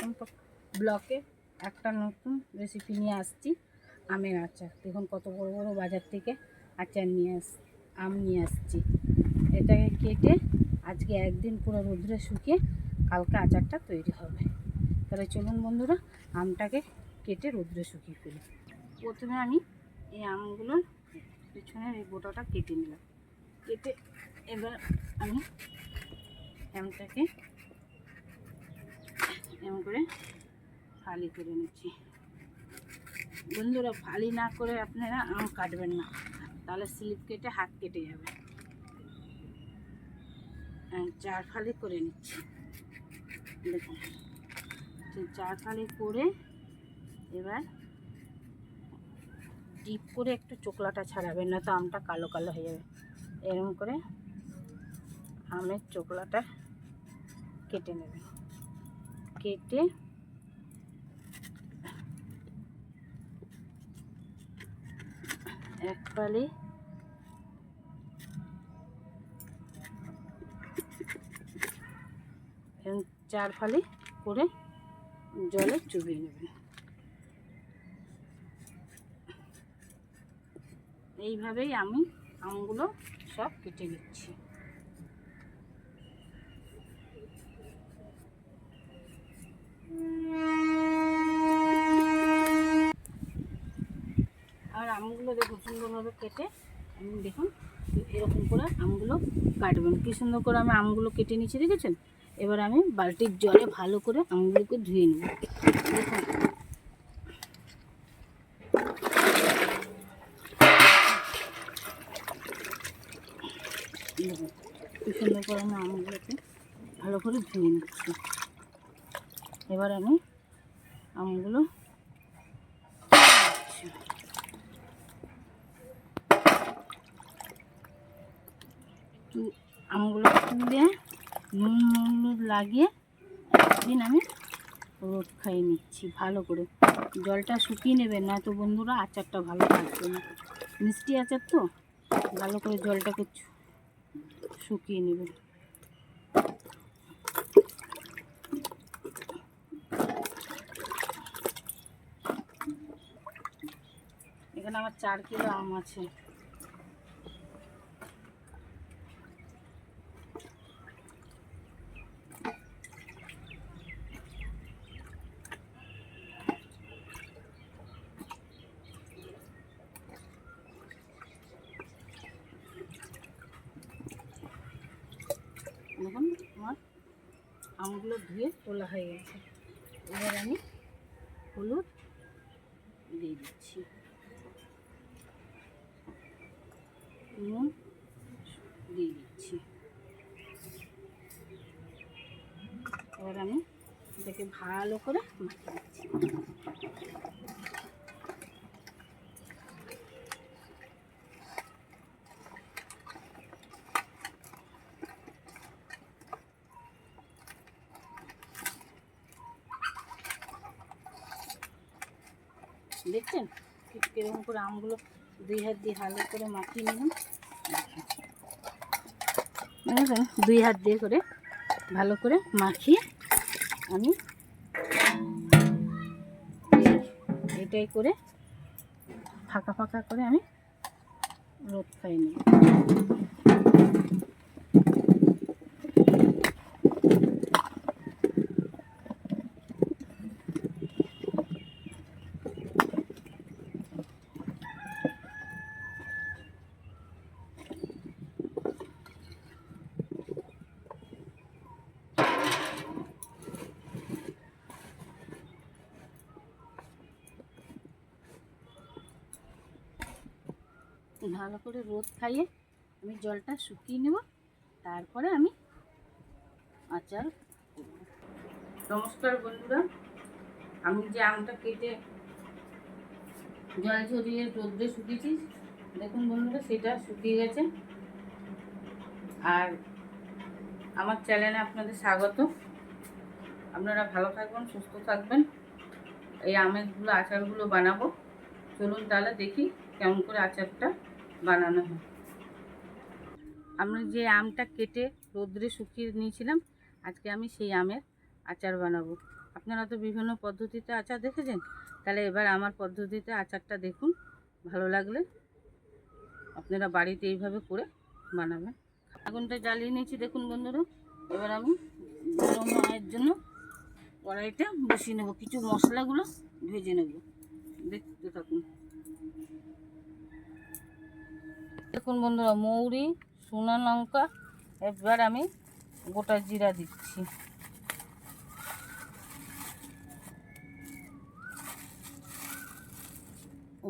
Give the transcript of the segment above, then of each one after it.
নতুন ব্লকে একটা নতুন রেসিপি নিয়ে আসছি, আমের আচার। দেখুন কত বড় বড় বাজার থেকে আচার নিয়ে আস, আম নিয়ে আসছি। এটাকে কেটে আজকে একদিন পুরো রোদ্রে শুকিয়ে কালকে আচারটা তৈরি হবে। তাহলে চলুন বন্ধুরা, আমটাকে কেটে রোদ্রে শুকিয়ে ফেলি। প্রথমে আমি এই আমগুলোর পিছনের এই গোটাটা কেটে নিলাম। কেটে এবার আমি আমটাকে এমন করে ফালি করে নিচ্ছি। বন্ধুরা, ফালি না করে আপনারা আম কাটবেন না। তাহলে স্লিপ কেটে হাত কেটে যাবে। আমি চার ফালি করে নিচ্ছি। দেখুন চার ফালি করে এবার ডিপ করে একটু চোকলাটা ছাড়াবেন, না তো আমটা কালো কালো হয়ে যাবে। এরকম করে আমের চোকলাটা কেটে নেবেন। কেটে এক এরকম চার ফালি করে জলে চুবিয়ে নেবেন। এইভাবেই আমি আমগুলো সব কেটে নিচ্ছি। আর আমগুলো দেখুন সুন্দরভাবে কেটে দেখুন এরকম করে আমগুলো কাটবেন। কি সুন্দর করে আমি আমগুলো কেটে নিচ্ছি দেখেছেন? এবার আমি বালতির জলে ভালো করে আমগুলোকে ধুয়ে নেব। দেখুন, কি সুন্দর করে আমি আমগুলোকে ভালো করে ধুয়ে নিচ্ছি। এবার আমি আমগুলো আমগুলো তুলে নুন নুন লাগিয়ে একদিন আমি রোদ খাইয়ে নিচ্ছি, ভালো করে। জলটা শুকিয়ে নেবেন না তো বন্ধুরা আচারটা ভালো থাকবে না। মিষ্টি আচার তো? ভালো করে জলটাকে শুকিয়ে নেবেন এখানে আমার চার কিলো আম আছে। দেখুন, আমার আমগুলো ধুয়ে তোলা হয়ে গেছে। এবার আমি হলুদ দিয়ে দিচ্ছি নুন দিয়ে দিচ্ছি। এবার আমি এটাকে ভালো করে মাখিয়ে দিচ্ছি দেখছেন? ঠিক কীরকম করে আমগুলো দুই হাত দিয়ে ভালো করে মাখিয়ে নিলাম। দুই হাত দিয়ে করে ভালো করে মাখিয়ে আমি এটাই করে ফাঁকা ফাঁকা করে আমি রোদ খাই নিই ভালো করে রোদ খাইয়ে আমি জলটা শুকিয়ে নেব। তারপরে আমি আচার। নমস্কার বন্ধুরা, আমি যে আমটা কেটে জল ঝরিয়ে রোদ্রে শুকিয়েছি, দেখুন বন্ধুরা, সেটা শুকিয়ে গেছে। আর আমার চ্যানেলে আপনাদের স্বাগত। আপনারা ভালো থাকবেন, সুস্থ থাকবেন। এই আমেরগুলো, আচারগুলো বানাবো। চলুন তাহলে দেখি কেমন করে আচারটা বানানো হয়। আমরা যে আমটা কেটে রোদ্রে শুকিয়ে নিয়েছিলাম, আজকে আমি সেই আমের আচার বানাবো। আপনারা তো বিভিন্ন পদ্ধতিতে আচার দেখেছেন? তাহলে এবার আমার পদ্ধতিতে আচারটা দেখুন, ভালো লাগলে আপনারা বাড়িতে এইভাবে করে বানাবেন। আগুনটা জ্বালিয়ে নিয়েছি, দেখুন বন্ধুরা। এবার আমি গরম হওয়ার জন্য কড়াইটা বসিয়ে নেব। কিছু মশলাগুলো ভেজে নেব। দেখতে থাকুন। দেখুন বন্ধুরা, মৌরি, সোনা লঙ্কা, এবার আমি গোটা জিরা দিচ্ছি।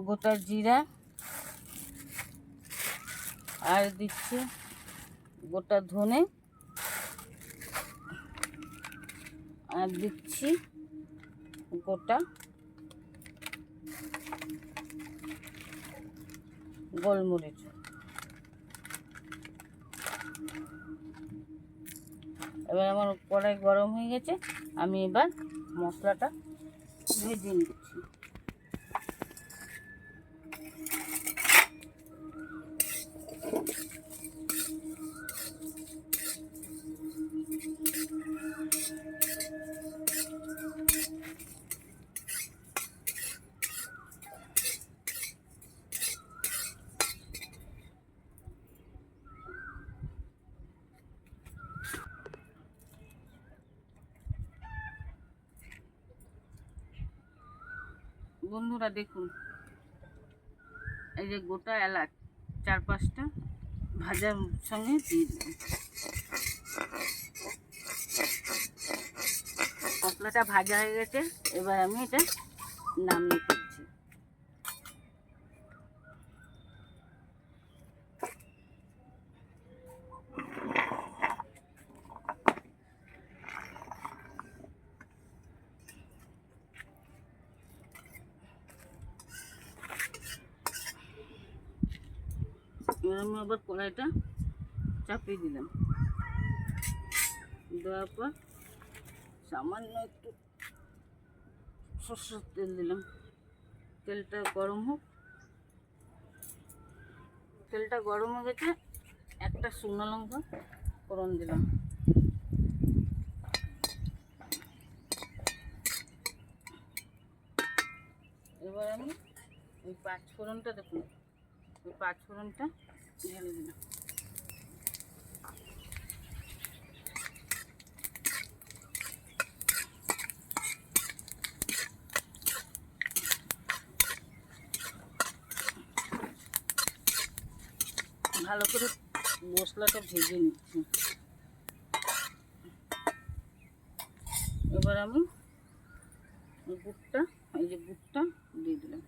গোটা জিরা, আর দিচ্ছি গোটা ধনে, আর দিচ্ছি গোটা গোলমরিচ। এবার আমার কড়াই গরম হয়ে গেছে আমি এবার মশলাটা ভেজে নিচ্ছি বন্ধুরা দেখুন। এই যে গোটা এলাচ চার পাঁচটা ভাজার সঙ্গে দিয়ে দিলাম। মশলাটা ভাজা হয়ে গেছে, এবার আমি এটা নামিয়ে এবার আবার কড়াইটা চাপিয়ে দিলাম। দেওয়ার পর সামান্য একটু সর্ষের তেল দিলাম। তেলটা গরম হোক। তেলটা গরম হয়ে গেছে, একটা শুকনো লঙ্কা ফোড়ন দিলাম। এবার আমি ওই পাঁচ ফোড়নটা দেখুন, ওই পাঁচ ফোড়নটা ঢেলে দিলাম ভালো করে মশলাটা ভেজে নিচ্ছি। এবার আমি বুটটা এই যে বুটটা দিয়ে দিলাম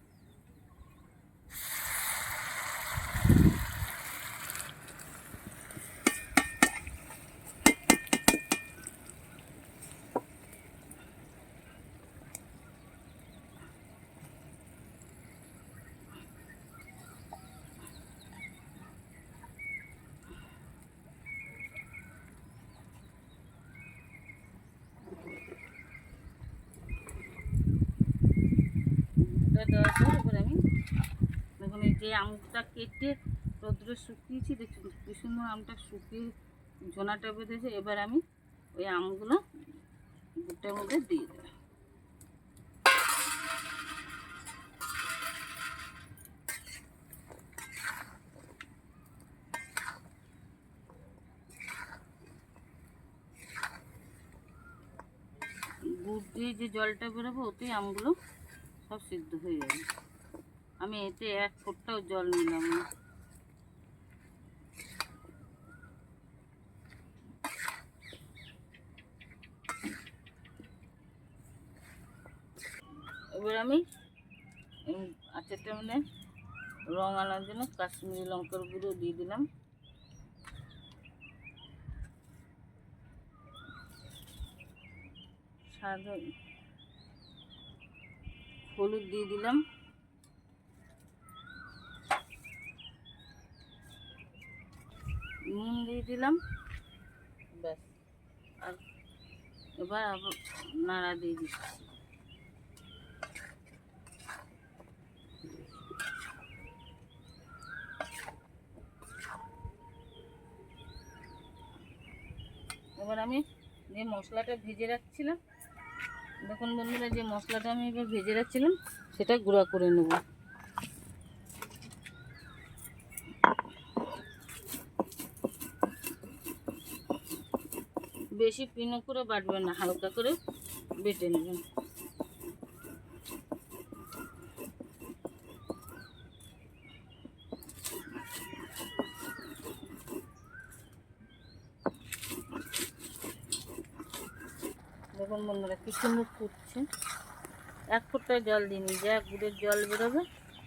এটা দেওয়ার পর এবার আমি দেখুন এই যে আমটা কেটে রোদ্রে শুকিয়েছি দেখুন কি সুন্দর আমটা শুকিয়ে ঝোনাটা বেঁধেছে এবার আমি ওই আমগুলো বুটের মধ্যে দিয়ে দেবো গুড় দিয়ে যে জলটা বেরোবো, ওতেই আমগুলো সব সিদ্ধ হয়ে যাবে আমি এতে এক ফোঁটাও জল নিলাম না। এবার আমি আচারটা মানে রং আনার জন্য কাশ্মীরি লঙ্কার গুঁড়ো দিয়ে দিলাম। সাদা হলুদ দিয়ে দিলাম। নুন দিয়ে দিলাম। ব্যাস। আর এবার আবার নাড়া দিয়ে দিচ্ছি। এবার আমি যে মশলাটা ভেজে রাখছিলাম দেখুন বন্ধুরা, যে মশলাটা আমি এবার ভেজে রাখছিলাম, সেটা গুঁড়া করে নেব। বেশি পিনো করে বাটবেন না, হালকা করে বেটে নেবেন। দেখুন বন্ধুরা কি সুন্দর ফুটছে এক ফুটটা জল দিইনি যা গুড়ের জল বেরোবে।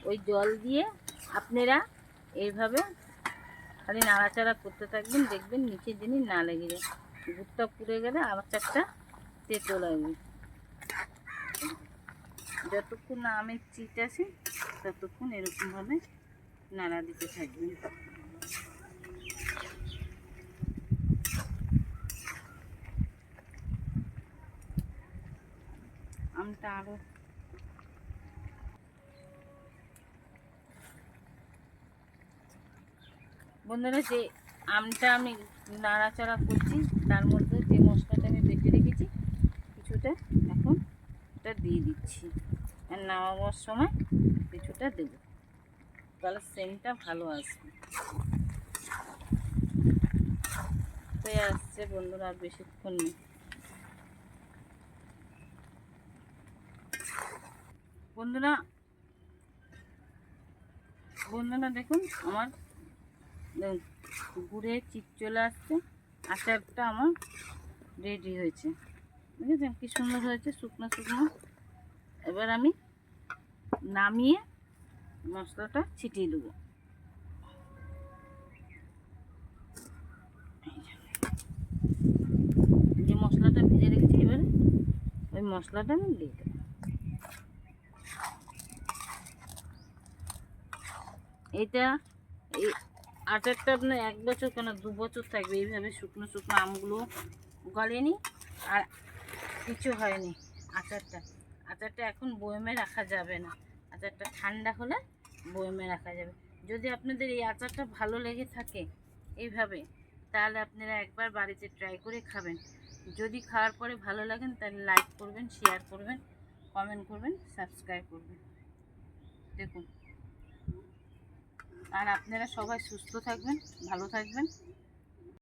ওই জল দিয়ে আপনারা এইভাবে খালি নাড়াচাড়া করতে থাকবেন, দেখবেন নিচে জিনিস না লেগে যায়। গুড়টা পুড়ে গেলে আবার চারটা তেতো লাগবে। যতক্ষণ না আমের চিট আসে ততক্ষণ এরকমভাবে নাড়া দিতে থাকবেন। আমটা আরও বন্ধুরা, যে আমটা আমি নাড়াচাড়া করছি, তার মধ্যে যে মশলাটা আমি বেটে রেখেছি, কিছুটা এখন এটা দিয়ে দিচ্ছি। আর নামাবার সময় কিছুটা দেব। তাহলে সেন্টটা ভালো আসবে। হয়ে আসছে বন্ধুরা, আর বেশিক্ষণ নেই। বন্ধুরা বন্ধুরা দেখুন, আমার গুড়ে চিট চলে আসছে, আচারটা আমার রেডি হয়েছে। বুঝেছেন? কি সুন্দর হয়েছে, শুকনো শুকনো। এবার আমি নামিয়ে মশলাটা ছিটিয়ে দেবো। যে মশলাটা ভেজে রেখেছি, এবারে ওই মশলাটা আমি দিয়ে দেবো এটা এই আচারটা আপনার এক বছর কেন দু বছর থাকবে? এইভাবে শুকনো শুকনো আমগুলো গলেনি আর কিছু হয়নি আচারটা। আচারটা এখন বয়মে রাখা যাবে না। আচারটা ঠান্ডা হলে বয়মে রাখা যাবে। যদি আপনাদের এই আচারটা ভালো লেগে থাকে এইভাবে, তাহলে আপনারা একবার বাড়িতে ট্রাই করে খাবেন। যদি খাওয়ার পরে ভালো লাগেন তাহলে লাইক করবেন শেয়ার করবেন কমেন্ট করবেন সাবস্ক্রাইব করবেন। দেখুন। আর আপনারা সবাই সুস্থ থাকবেন ভালো থাকবেন।